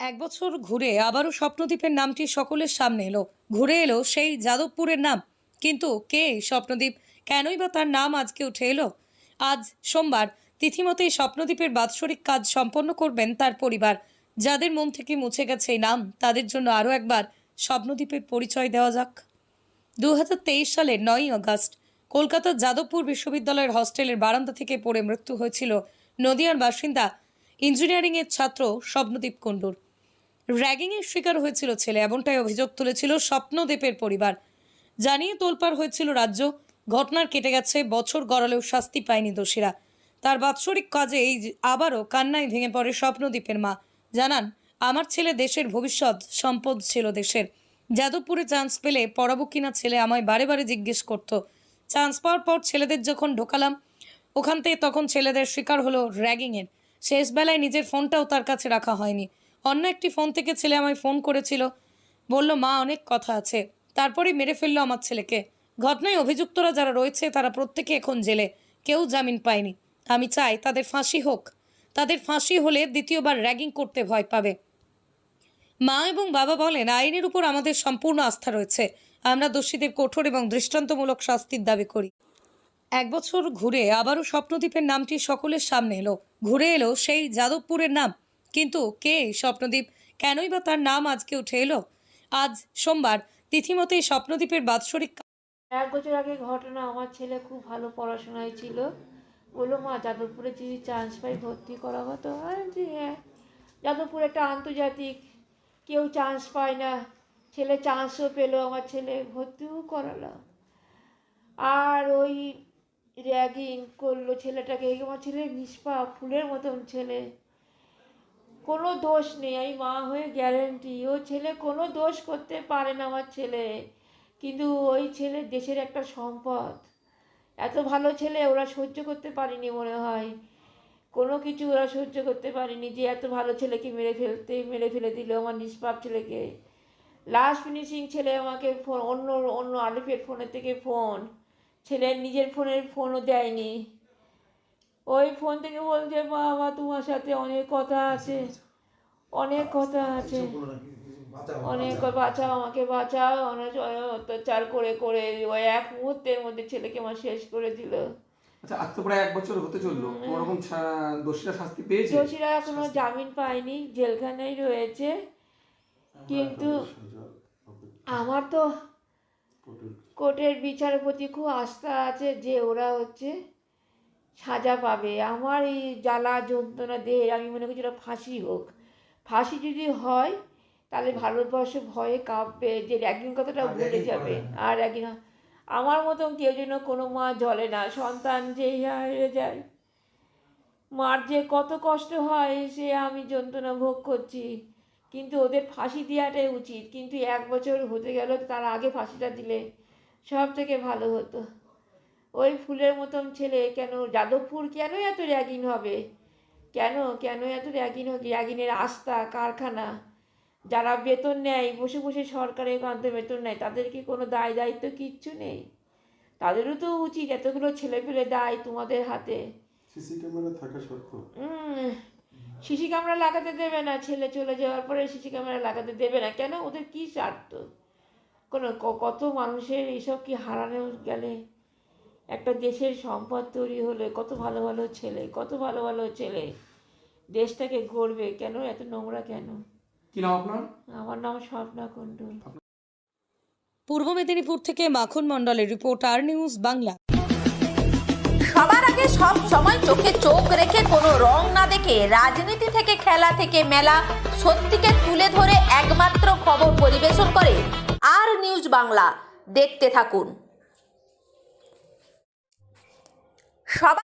এক বছর ঘুরে আবারও স্বপ্নদ্বীপের নামটি সকলের সামনে এলো। ঘুরে এলো সেই যাদবপুরের নাম। কিন্তু কে স্বপ্নদ্বীপ? কেনই বা তার নাম আজকে উঠে এলো? আজ সোমবার তিথিমতেই স্বপ্নদ্বীপের বাৎসরিক কাজ সম্পন্ন করবেন তার পরিবার। যাদের মন থেকে মুছে গেছে এই নাম, তাদের জন্য আরও একবার স্বপ্নদ্বীপের পরিচয় দেওয়া যাক। দু সালের নয়ই আগস্ট, কলকাতার যাদবপুর বিশ্ববিদ্যালয়ের হস্টেলের বারান্দা থেকে পড়ে মৃত্যু হয়েছিল নদিয়ার বাসিন্দা, ইঞ্জিনিয়ারিংয়ের ছাত্র স্বপ্নদীপ কুণ্ডুর। র্যাগিংয়ের শিকার হয়েছিল ছেলে, এমনটাই অভিযোগ তুলেছিল স্বপ্নদীপের পরিবার। জানিয়ে তোলপাড় হয়েছিল রাজ্য। ঘটনার কেটে গেছে, বছর গড়ালেও শাস্তি পায়নি দোষীরা। তার বাৎসরিক কাজে এই আবারও কান্নায় ভেঙে পড়ে স্বপ্নদ্বীপের মা। জানান, আমার ছেলে দেশের ভবিষ্যৎ, সম্পদ ছিল দেশের। যাদবপুরে চান্স পেলে পড়াবো কিনা ছেলে আমায় বারে বারে জিজ্ঞেস করতো। চান্স পাওয়ার পর ছেলেদের যখন ঢোকালাম, ওখান থেকে তখন ছেলেদের শিকার হলো র্যাগিংয়ের। শেষ বেলায় নিজের ফোনটাও তার কাছে রাখা হয়নি। অন্য একটি ফোন থেকে ছেলে আমায় ফোন করেছিল। বলল, মা, অনেক কথা আছে। তারপরেই মেরে ফেলল আমার ছেলেকে। ঘটনায় অভিযুক্তরা যারা রয়েছে, তারা প্রত্যেকে এখন জেলে। কেউ জামিন পায়নি। আমি চাই তাদের ফাঁসি হোক। তাদের ফাঁসি হলে দ্বিতীয়বার র্যাগিং করতে ভয় পাবে। মা এবং বাবা বলেন, আইনের উপর আমাদের সম্পূর্ণ আস্থা রয়েছে। আমরা দোষীদের কঠোর এবং দৃষ্টান্তমূলক শাস্তির দাবি করি। এক বছর ঘুরে আবারও স্বপ্নদ্বীপের নামটি সকলের সামনে এলো। ঘুরে এলো সেই যাদবপুরের নাম। কিন্তু কে স্বপ্নদ্বীপ? কেনই বা তার নাম আজকে উঠে এলো? আজ সোমবার তিথিমতেই স্বপ্নদ্বীপের বাৎসরিক এক বছর আগে ঘটনা আমার ছেলে খুব ভালো পড়াশোনায় ছিল। বলল মা যাদবপুরে যদি চান্স পাই ভর্তি করা হতো বলছি, হ্যাঁ। যাদবপুর একটা আন্তর্জাতিক কেউ চান্স পায় না। ছেলে চান্সও পেল আমার ছেলে ভর্তিও করালাম আর ওই র্যাগিং করল ছেলেটাকে আমার ছেলে নিষ্পাপ ফুলের মতন ছেলে। কোনো দোষ নেই, আমি মা হয়ে গ্যারেন্টি ও ছেলে কোনো দোষ করতে পারে না আমার ছেলে। কিন্তু ওই ছেলে দেশের একটা সম্পদ। এত ভালো ছেলে ওরা সহ্য করতে পারেনি মনে হয়। কোনো কিছু ওরা সহ্য করতে পারেনি যে এত ভালো ছেলেকে মেরে ফেলতে, মেরে ফেলে দিল আমার নিষ্পাপ ছেলেকে। লাস্ট ফিনিশিং ছেলে আমাকে ফোন অন্য অন্য আলিফের ফোনের থেকে ফোন ছেলের নিজের ফোনের ফোনও দেয়নি। ওই ফোন থেকে বলছে বাবা তোমার সাথে অনেক কথা আছে। অনেক কথা আছে। অনেক বাঁচাও আমাকে বাঁচাও। অনেক অত্যাচার করে করে ওই এক মুহূর্তের মধ্যে ছেলেকে আমার শেষ করে দিল। আচ্ছা আজ তো প্রায় এক বছর হতে চলল। কোনো রকম দোষীরা শাস্তি পেয়েছে? দোষীরা এখনও জামিন পায়নি জেলখানায় রয়েছে। কিন্তু আমার তো কোর্টের বিচারের প্রতি খুব আস্থা আছে যে ওরা হচ্ছে সাজা পাবে। আমার এই জ্বালা যন্ত্রণা দেহে আমি মনে করছি ওরা ফাঁসি হোক। ফাঁসি যদি হয় তাহলে ভারতবর্ষ ভয়ে কাঁপবে। যে র্যাগিং কথাটা ভুলে যাবে। আর র্যাগিং আমার মতন কেউ যেন কোনো মা জলে না। সন্তান যে হারিয়ে যায় মার যে কত কষ্ট হয় সে আমি যন্ত্রণা ভোগ করছি। কিন্তু ওদের ফাঁসি দেওয়াটাই উচিত। কিন্তু এক বছর হতে গেল তার আগে ফাঁসিটা দিলে সব থেকে ভালো হতো। ওই ফুলের মতন ছেলে কেন? যাদবপুর কেন এত র্যাগিং হবে? কেন? কেন এত র্যাগিং হবে? র্যাগিনের আস্থা কারখানা? যারা বেতন নেয় বসে বসে সরকারের কান্তে বেতন নেয় তাদের কি কোনো দায় দায়িত্ব কিচ্ছু নেই? তাদেরও তো উচিত এতগুলো ছেলে পেলে দায় তোমাদের হাতে। সিসি ক্যামেরা থাকা সত্ত্বেও। সিসি ক্যামেরা লাগাতে দেবে না ছেলে চলে যাওয়ার পরে সিসি ক্যামেরা লাগাতে দেবে না। কেন? ওদের কী স্বার্থ? কোনো ক- কত মানুষের এইসব কি হারানো গেলে? একটা দেশের সম্পদ তৈরি হলে কত ভালো ভালো ছেলে কত ভালো ভালো ছেলে দেশটাকে গড়বে কেন? এত নোংরা কেন? কি নাম আপনার? আমার নাম স্বপ্না কুণ্ডু। পূর্ব মেদিনীপুর থেকে মাখন মণ্ডলের রিপোর্ট আর নিউজ বাংলা। সবার আগে সব সময় চোখে চোখ রেখে কোনো রং না দেখে রাজনীতি থেকে খেলা থেকে মেলা সত্যিকে তুলে ধরে একমাত্র খবর পরিবেশন করে আর নিউজ বাংলা। দেখতে থাকুন। সবার